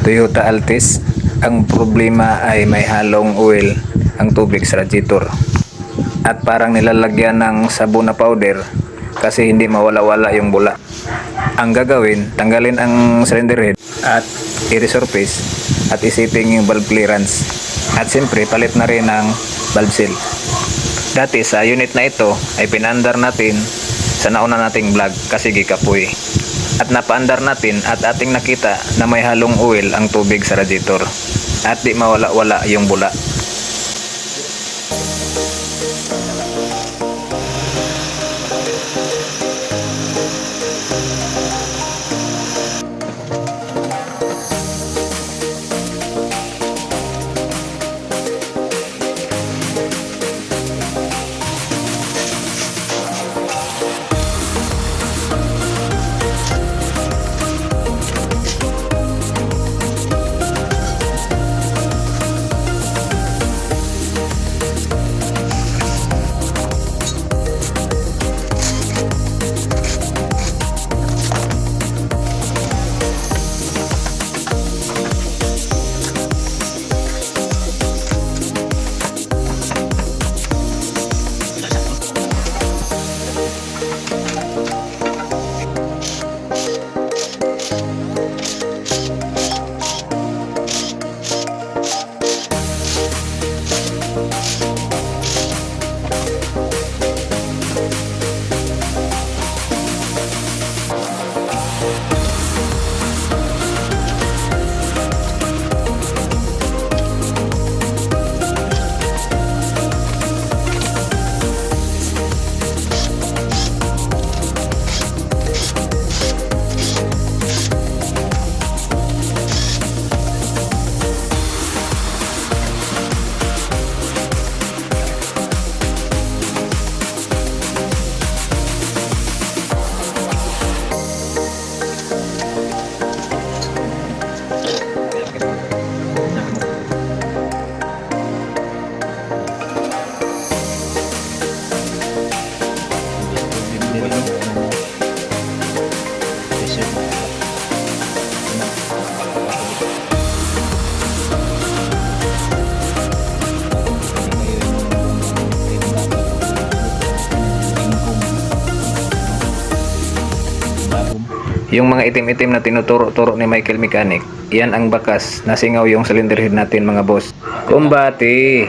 Toyota Altis. Ang problema ay may halong oil ang tubig sa radiator. At parang nilalagyan ng sabon na powder kasi hindi mawala-wala yung bula. Ang gagawin, tanggalin ang cylinder head at i-resurface at isiping yung valve clearance. At siyempre, palit na rin ang valve seal. Dati sa unit na ito ay pinandar natin sa nauna nating vlog kasi gikapoy. At napaandar natin at ating nakita na may halong oil ang tubig sa radiator. At di mawala-wala yung bula. Yung mga itim-itim na tinuturo-turo ni Michael Mechanic, yan ang bakas na singaw yung cylinder head natin mga boss. Kumbati!